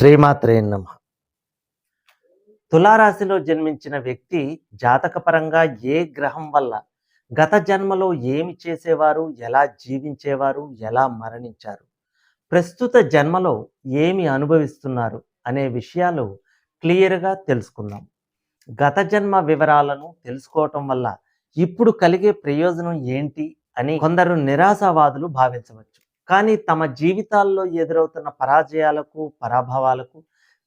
శ్రీమాత్రే నమ. తులారాశిలో జన్మించిన వ్యక్తి జాతకపరంగా ఏ గ్రహం వల్ల గత జన్మలో ఏమి చేసేవారు ఎలా జీవించేవారు ఎలా మరణించారు ప్రస్తుత జన్మలో ఏమి అనుభవిస్తున్నారు అనే విషయాలు క్లియర్గా తెలుసుకుందాం. గత జన్మ వివరాలను తెలుసుకోవటం వల్ల ఇప్పుడు కలిగే ప్రయోజనం ఏంటి అని కొందరు నిరాశావాదులు భావించవచ్చు. కానీ తమ జీవితాల్లో ఎదురవుతున్న పరాజయాలకు పరాభవాలకు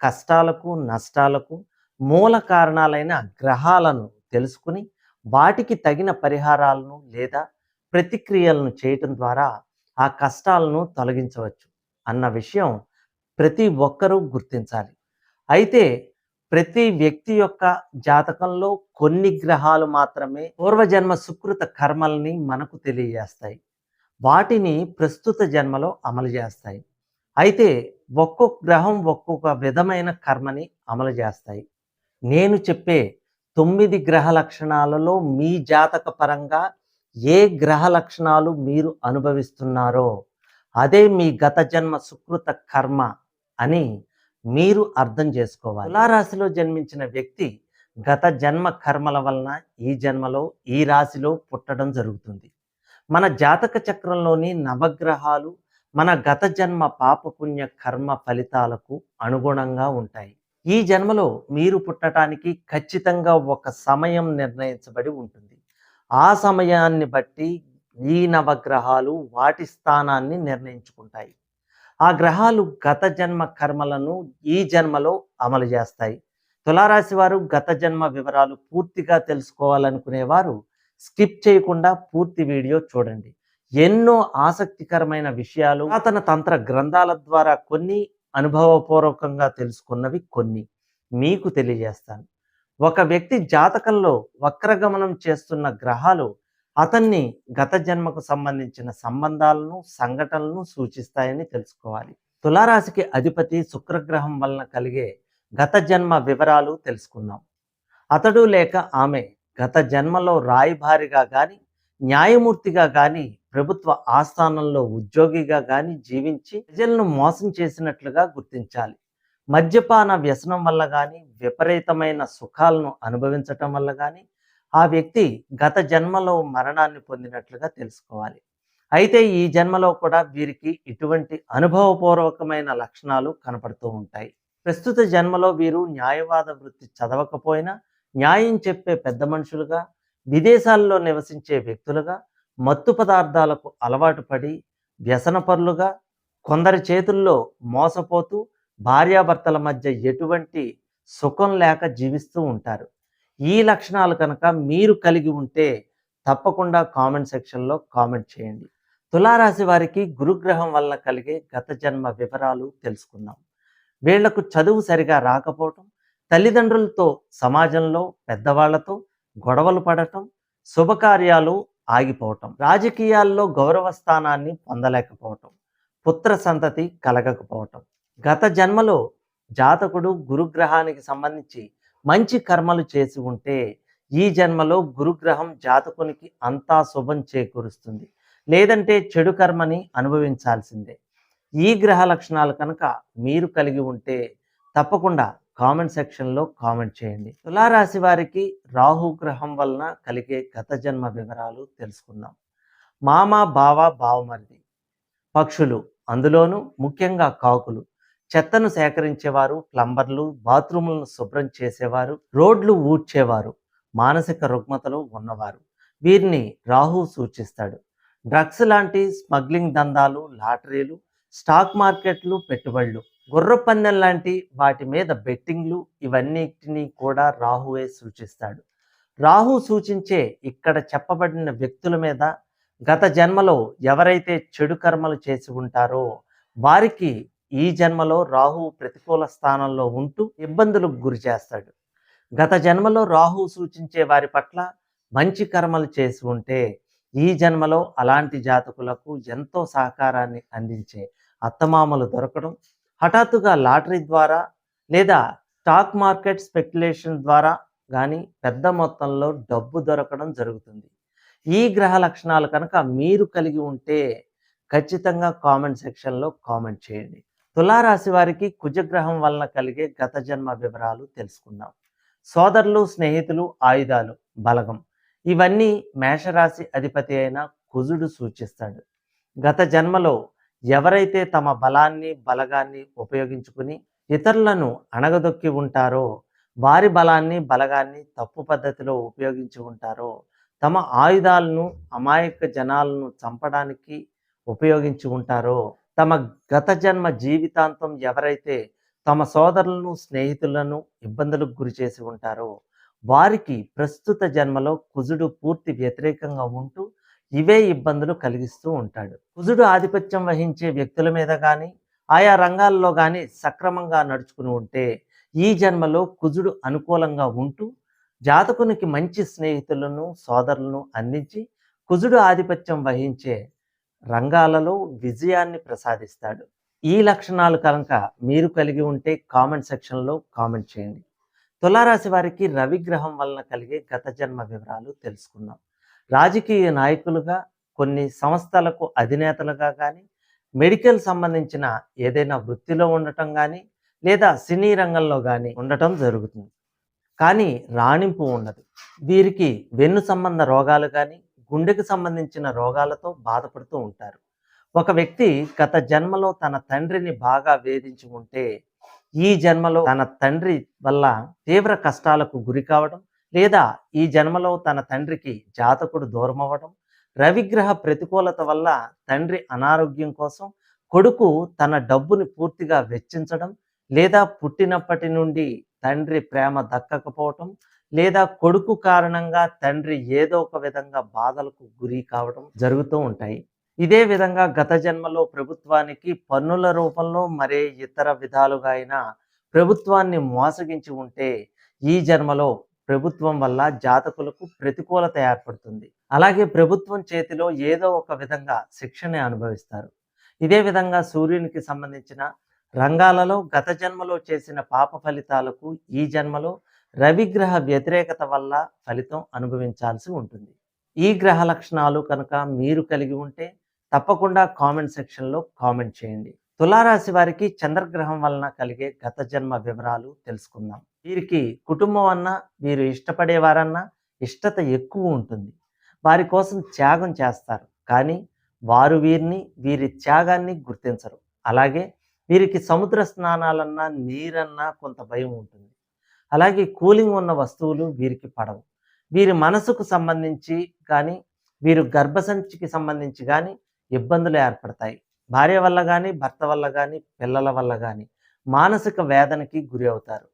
కష్టాలకు నష్టాలకు మూల కారణాలైన గ్రహాలను తెలుసుకుని వాటికి తగిన పరిహారాలను లేదా ప్రతిక్రియలను చేయటం ద్వారా ఆ కష్టాలను తొలగించవచ్చు అన్న విషయం ప్రతి ఒక్కరూ గుర్తించాలి. అయితే ప్రతి వ్యక్తి యొక్క జాతకంలో కొన్ని గ్రహాలు మాత్రమే పూర్వజన్మ సుకృత కర్మల్ని మనకు తెలియజేస్తాయి. వాటిని ప్రస్తుత జన్మలో అమలు చేస్తాయి. అయితే ఒక్కొక్క గ్రహం ఒక్కొక్క విధమైన కర్మని అమలు చేస్తాయి. నేను చెప్పే తొమ్మిది గ్రహ లక్షణాలలో మీ జాతక పరంగా ఏ గ్రహ లక్షణాలు మీరు అనుభవిస్తున్నారో అదే మీ గత జన్మ సుకృత కర్మ అని మీరు అర్థం చేసుకోవాలి. తులారాశిలో జన్మించిన వ్యక్తి గత జన్మ కర్మల వలన ఈ జన్మలో ఈ రాశిలో పుట్టడం జరుగుతుంది. మన జాతక చక్రంలోని నవగ్రహాలు మన గత జన్మ పాపపుణ్య కర్మ ఫలితాలకు అనుగుణంగా ఉంటాయి. ఈ జన్మలో మీరు పుట్టడానికి ఖచ్చితంగా ఒక సమయం నిర్ణయించబడి ఉంటుంది. ఆ సమయాన్ని బట్టి ఈ నవగ్రహాలు వాటి స్థానాన్ని నిర్ణయించుకుంటాయి. ఆ గ్రహాలు గత జన్మ కర్మలను ఈ జన్మలో అమలు చేస్తాయి. తులారాశి వారు గత జన్మ వివరాలు పూర్తిగా తెలుసుకోవాలనుకునేవారు స్కిప్ చేయకుండా పూర్తి వీడియో చూడండి. ఎన్నో ఆసక్తికరమైన విషయాలు అతని తంత్ర గ్రంథాల ద్వారా కొన్ని అనుభవపూర్వకంగా తెలుసుకున్నవి కొన్ని మీకు తెలియజేస్తాను. ఒక వ్యక్తి జాతకంలో వక్రగమనం చేస్తున్న గ్రహాలు అతన్ని గత జన్మకు సంబంధించిన సంబంధాలను సంఘటనలను సూచిస్తాయని తెలుసుకోవాలి. తులారాశికి అధిపతి శుక్రగ్రహం వలన కలిగే గత జన్మ వివరాలు తెలుసుకుందాం. అతడు లేక ఆమె గత జన్మలో రాయభారిగా కానీ న్యాయమూర్తిగా కానీ ప్రభుత్వ ఆస్థానంలో ఉద్యోగిగా కానీ జీవించి ప్రజలను మోసం చేసినట్లుగా గుర్తించాలి. మద్యపాన వ్యసనం వల్ల కానీ విపరీతమైన సుఖాలను అనుభవించటం వల్ల కానీ ఆ వ్యక్తి గత జన్మలో మరణాన్ని పొందినట్లుగా తెలుసుకోవాలి. అయితే ఈ జన్మలో కూడా వీరికి ఇటువంటి అనుభవపూర్వకమైన లక్షణాలు కనపడుతూ ఉంటాయి. ప్రస్తుత జన్మలో వీరు న్యాయవాద వృత్తి చదవకపోయినా న్యాయం చెప్పే పెద్ద మనుషులుగా విదేశాల్లో నివసించే వ్యక్తులుగా మత్తు పదార్థాలకు అలవాటు పడి వ్యసనపరులుగా కొందరి చేతుల్లో మోసపోతూ భార్యాభర్తల మధ్య ఎటువంటి సుఖం లేక జీవిస్తూ ఉంటారు. ఈ లక్షణాలు కనుక మీరు కలిగి ఉంటే తప్పకుండా కామెంట్ సెక్షన్లో కామెంట్ చేయండి. తులారాశి వారికి గురుగ్రహం వల్ల కలిగే గత జన్మ వివరాలు తెలుసుకుందాం. వీళ్ళకు చదువు సరిగా రాకపోవటం తల్లిదండ్రులతో సమాజంలో పెద్దవాళ్ళతో గొడవలు పడటం శుభకార్యాలు ఆగిపోవటం రాజకీయాల్లో గౌరవ స్థానాన్ని పొందలేకపోవటం పుత్ర సంతతి కలగకపోవటం. గత జన్మలో జాతకుడు గురుగ్రహానికి సంబంధించి మంచి కర్మలు చేసి ఉంటే ఈ జన్మలో గురుగ్రహం జాతకునికి అంతా శుభం చేకూరుస్తుంది. లేదంటే చెడు కర్మని అనుభవించాల్సిందే. ఈ గ్రహ లక్షణాలు కనుక మీరు కలిగి ఉంటే తప్పకుండా కామెంట్ సెక్షన్లో కామెంట్ చేయండి. తులారాశి వారికి రాహు గ్రహం వలన కలిగే గత జన్మ వివరాలు తెలుసుకుందాం. మామ బావ బావమరిది. పక్షులు అందులోనూ ముఖ్యంగా కాకులు. చెత్తను సేకరించేవారు ప్లంబర్లు బాత్రూములను శుభ్రం చేసేవారు రోడ్లు ఊడ్చేవారు మానసిక రుగ్మతలు ఉన్నవారు. వీరిని రాహు సూచిస్తాడు. డ్రగ్స్ లాంటి స్మగ్లింగ్ దందాలు లాటరీలు స్టాక్ మార్కెట్లు పెట్టుబడులు. గుర్రపందెం లాంటి వాటి మీద బెట్టింగ్లు ఇవన్నిటిని కూడా రాహువే సూచిస్తాడు. రాహు సూచించే ఇక్కడ చెప్పబడిన వ్యక్తుల మీద గత జన్మలో ఎవరైతే చెడు కర్మలు చేసి ఉంటారో వారికి ఈ జన్మలో రాహు ప్రతికూల స్థానంలో ఉంటూ ఇబ్బందులకు గురి చేస్తాడు. గత జన్మలో రాహు సూచించే వారి పట్ల మంచి కర్మలు చేసి ఉంటే ఈ జన్మలో అలాంటి జాతకులకు ఎంతో సహకారాన్ని అందించే అత్తమామలు దొరకడం హఠాత్తుగా లాటరీ ద్వారా లేదా స్టాక్ మార్కెట్ స్పెక్యులేషన్ ద్వారా కానీ పెద్ద మొత్తంలో డబ్బు దొరకడం జరుగుతుంది. ఈ గ్రహ లక్షణాలు కనుక మీరు కలిగి ఉంటే ఖచ్చితంగా కామెంట్ సెక్షన్లో కామెంట్ చేయండి. తులారాశి వారికి కుజగ్రహం వలన కలిగే గత జన్మ వివరాలు తెలుసుకుందాం. సోదరులు స్నేహితులు ఆయుధాలు బలగం ఇవన్నీ మేషరాశి అధిపతి అయిన కుజుడు సూచిస్తాడు. గత జన్మలో ఎవరైతే తమ బలాన్ని బలగాన్ని ఉపయోగించుకుని ఇతరులను అణగదొక్కి ఉంటారో వారి బలాన్ని బలగాన్ని తప్పు పద్ధతిలో ఉపయోగించి ఉంటారో తమ ఆయుధాలను అమాయక జనాలను చంపడానికి ఉపయోగించి ఉంటారో తమ గత జన్మ జీవితాంతం ఎవరైతే తమ సోదరులను స్నేహితులను ఇబ్బందులకు గురి చేసి ఉంటారో వారికి ప్రస్తుత జన్మలో కుజుడు పూర్తి వ్యతిరేకంగా ఉంటూ ఇవే ఇబ్బందులు కలిగిస్తూ ఉంటాడు. కుజుడు ఆధిపత్యం వహించే వ్యక్తుల మీద కానీ ఆయా రంగాల్లో కానీ సక్రమంగా నడుచుకుని ఉంటే ఈ జన్మలో కుజుడు అనుకూలంగా ఉంటూ జాతకునికి మంచి స్నేహితులను సోదరులను అందించి కుజుడు ఆధిపత్యం వహించే రంగాలలో విజయాన్ని ప్రసాదిస్తాడు. ఈ లక్షణాలు కనుక మీరు కలిగి ఉంటే కామెంట్ సెక్షన్లో కామెంట్ చేయండి. తులారాశి వారికి రవిగ్రహం వలన కలిగే గత జన్మ వివరాలు తెలుసుకుందాం. రాజకీయ నాయకులుగా కొన్ని సంస్థలకు అధినేతలుగా కానీ మెడికల్ సంబంధించిన ఏదైనా వృత్తిలో ఉండటం కానీ లేదా సినీ రంగంలో కానీ ఉండటం జరుగుతుంది. కానీ రాణింపు ఉండదు. వీరికి వెన్ను సంబంధ రోగాలు కానీ గుండెకు సంబంధించిన రోగాలతో బాధపడుతూ ఉంటారు. ఒక వ్యక్తి గత జన్మలో తన తండ్రిని బాగా వేధించి ఉంటే ఈ జన్మలో తన తండ్రి వల్ల తీవ్ర కష్టాలకు గురి కావడం లేదా ఈ జన్మలో తన తండ్రికి జాతకుడు దూరం అవ్వడం రవిగ్రహ ప్రతికూలత వల్ల తండ్రి అనారోగ్యం కోసం కొడుకు తన డబ్బుని పూర్తిగా వెచ్చించడం లేదా పుట్టినప్పటి నుండి తండ్రి ప్రేమ దక్కకపోవటం లేదా కొడుకు కారణంగా తండ్రి ఏదో ఒక విధంగా బాధలకు గురి కావడం జరుగుతూ ఉంటాయి. ఇదే విధంగా గత జన్మలో ప్రభుత్వానికి పన్నుల రూపంలో మరే ఇతర విధాలుగా అయినా ప్రభుత్వాన్ని మోసగించి ఉంటే ఈ జన్మలో ప్రభుత్వం వల్ల జాతకులకు ప్రతికూలత ఏర్పడుతుంది. అలాగే ప్రభుత్వం చేతిలో ఏదో ఒక విధంగా శిక్షణ అనుభవిస్తారు. ఇదే విధంగా సూర్యునికి సంబంధించిన రంగాలలో గత జన్మలో చేసిన పాప ఫలితాలకు ఈ జన్మలో రవిగ్రహ వ్యతిరేకత వల్ల ఫలితం అనుభవించాల్సి ఉంటుంది. ఈ గ్రహ లక్షణాలు కనుక మీరు కలిగి ఉంటే తప్పకుండా కామెంట్ సెక్షన్లో కామెంట్ చేయండి. తులారాశి వారికి చంద్రగ్రహం వలన కలిగే గత జన్మ వివరాలు తెలుసుకుందాం. వీరికి కుటుంబం అన్నా వీరు ఇష్టపడేవారన్నా ఇష్టత ఎక్కువ ఉంటుంది. వారి కోసం త్యాగం చేస్తారు. కానీ వారు వీరిని వీరి త్యాగాన్ని గుర్తించరు. అలాగే వీరికి సముద్ర స్నానాలన్నా నీరన్నా కొంత భయం ఉంటుంది. అలాగే కూలింగ్ ఉన్న వస్తువులు వీరికి పడవు. వీరి మనసుకు సంబంధించి కానీ వీరు గర్భసంచికి సంబంధించి కానీ ఇబ్బందులు ఏర్పడతాయి. భార్య వల్ల కానీ భర్త వల్ల కానీ పిల్లల వల్ల కానీ మానసిక వేదనకి గురి అవుతారు.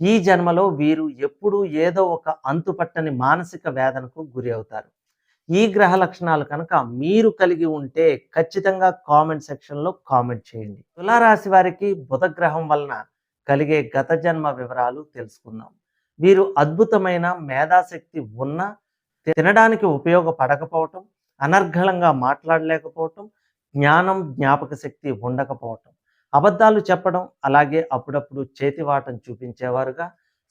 ఈ జన్మలో వీరు ఎప్పుడూ ఏదో ఒక అంతుపట్టని మానసిక వేదనకు గురి అవుతారు. ఈ గ్రహ లక్షణాలు కనుక మీరు కలిగి ఉంటే ఖచ్చితంగా కామెంట్ సెక్షన్లో కామెంట్ చేయండి. తులారాశి వారికి బుధగ్రహం వలన కలిగే గత జన్మ వివరాలు తెలుసుకుందాం. వీరు అద్భుతమైన మేధాశక్తి ఉన్న తినడానికి ఉపయోగపడకపోవటం అనర్ఘలంగా మాట్లాడలేకపోవటం జ్ఞానం జ్ఞాపక శక్తి ఉండకపోవటం. అబద్ధాలు చెప్పడం అలాగే అప్పుడప్పుడు చేతివాటం చూపించేవారుగా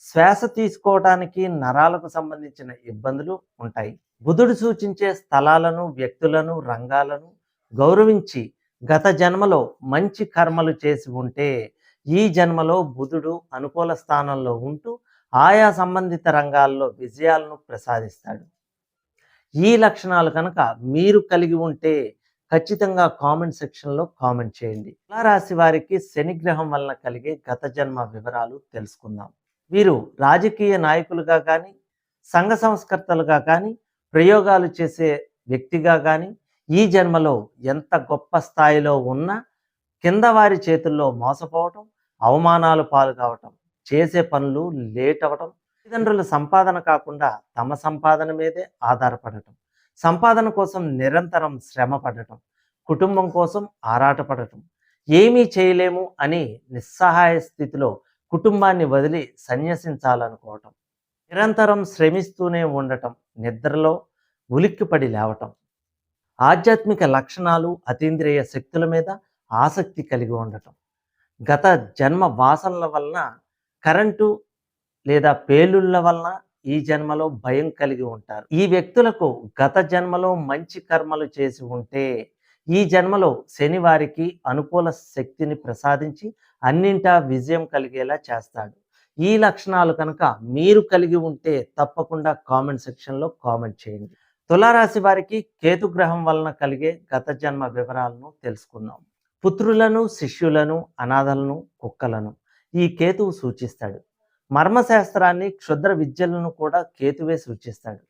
శ్వాస తీసుకోవడానికి నరాలకు సంబంధించిన ఇబ్బందులు ఉంటాయి. బుధుడు సూచించే స్థలాలను వ్యక్తులను రంగాలను గౌరవించి గత జన్మలో మంచి కర్మలు చేసి ఉంటే ఈ జన్మలో బుధుడు అనుకూల స్థానంలో ఉంటూ ఆయా సంబంధిత రంగాల్లో విజయాలను ప్రసాదిస్తాడు. ఈ లక్షణాలు కనుక మీరు కలిగి ఉంటే ఖచ్చితంగా కామెంట్ సెక్షన్లో కామెంట్ చేయండి. తులారాశి వారికి శనిగ్రహం వలన కలిగే గత జన్మ వివరాలు తెలుసుకుందాం. వీరు రాజకీయ నాయకులుగా కానీ సంఘ సంస్కర్తలుగా కానీ ప్రయోగాలు చేసే వ్యక్తిగా కానీ ఈ జన్మలో ఎంత గొప్ప స్థాయిలో ఉన్నా కింద వారి చేతుల్లో మోసపోవటం అవమానాలు పాలు కావటం చేసే పనులు లేట్ అవ్వటం తల్లిదండ్రుల సంపాదన కాకుండా తమ సంపాదన మీదే ఆధారపడటం. సంపాదన కోసం నిరంతరం శ్రమ పడటం కుటుంబం కోసం ఆరాటపడటం ఏమీ చేయలేము అని నిస్సహాయ స్థితిలో కుటుంబాన్ని వదిలి సన్యసించాలనుకోవటం. నిరంతరం శ్రమిస్తూనే ఉండటం నిద్రలో ఉలిక్కిపడి లేవటం. ఆధ్యాత్మిక లక్షణాలు అతీంద్రియ శక్తుల మీద ఆసక్తి కలిగి ఉండటం. గత జన్మ వాసనల వలన కరెంటు లేదా పేలుళ్ళ వలన ఈ జన్మలో భయం కలిగి ఉంటారు. ఈ వ్యక్తులకు గత జన్మలో మంచి కర్మలు చేసి ఉంటే ఈ జన్మలో శని వారికి అనుకూల శక్తిని ప్రసాదించి అన్నింటా విజయం కలిగేలా చేస్తాడు. ఈ లక్షణాలు కనుక మీరు కలిగి ఉంటే తప్పకుండా కామెంట్ సెక్షన్లో కామెంట్ చేయండి. తులారాశి వారికి కేతు గ్రహం వలన కలిగే గత జన్మ వివరాలను తెలుసుకుందాం. పుత్రులను శిష్యులను అనాథలను కుక్కలను ఈ కేతువు సూచిస్తాడు. మర్మశాస్త్రాన్ని క్షుద్ర విద్యలను కూడా కేతువే సూచిస్తాడు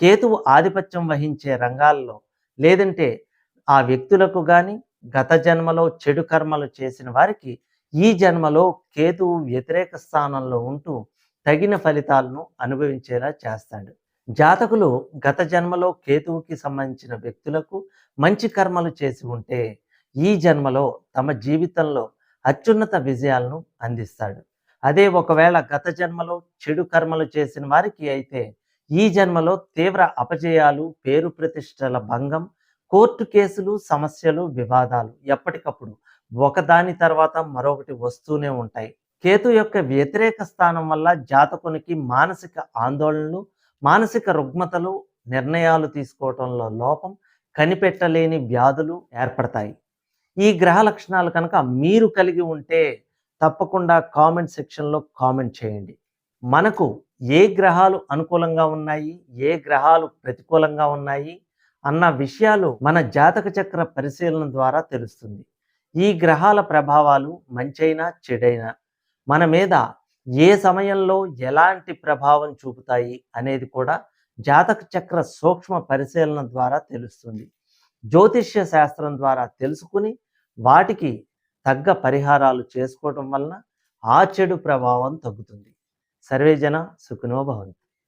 కేతువు ఆధిపత్యం వహించే రంగాల్లో లేదంటే ఆ వ్యక్తులకు కానీ గత జన్మలో చెడు కర్మలు చేసిన వారికి ఈ జన్మలో కేతువు వ్యతిరేక స్థానంలో ఉంటూ తగిన ఫలితాలను అనుభవించేలా చేస్తాడు. జాతకులు గత జన్మలో కేతువుకి సంబంధించిన వ్యక్తులకు మంచి కర్మలు చేసి ఉంటే ఈ జన్మలో తమ జీవితంలో అత్యున్నత విజయాలను అందిస్తాడు. అదే ఒకవేళ గత జన్మలో చెడు కర్మలు చేసిన వారికి అయితే ఈ జన్మలో తీవ్ర అపజయాలు పేరు ప్రతిష్టల భంగం కోర్టు కేసులు సమస్యలు వివాదాలు ఎప్పటికప్పుడు ఒకదాని తర్వాత మరొకటి వస్తూనే ఉంటాయి. కేతు యొక్క వ్యతిరేక స్థానం వల్ల జాతకునికి మానసిక ఆందోళనలు మానసిక రుగ్మతలు నిర్ణయాలు తీసుకోవటంలో లోపం కనిపెట్టలేని వ్యాధులు ఏర్పడతాయి. ఈ గ్రహ లక్షణాలు కనుక మీరు కలిగి ఉంటే తప్పకుండా కామెంట్ సెక్షన్లో కామెంట్ చేయండి. మనకు ఏ గ్రహాలు అనుకూలంగా ఉన్నాయి? ఏ గ్రహాలు ప్రతికూలంగా ఉన్నాయి? అన్న విషయాలు మన జాతక చక్ర పరిశీలన ద్వారా తెలుస్తుంది. ఈ గ్రహాల ప్రభావాలు మంచైనా చెడైనా మన మీద ఏ సమయంలో ఎలాంటి ప్రభావం చూపుతాయి అనేది కూడా జాతక చక్ర సూక్ష్మ పరిశీలన ద్వారా తెలుస్తుంది. జ్యోతిష్య శాస్త్రం ద్వారా తెలుసుకుని వాటికి తగ్గ పరిహారాలు చేసుకోవటం వలన ఆ చెడు ప్రభావం తగ్గుతుంది. సర్వేజన జన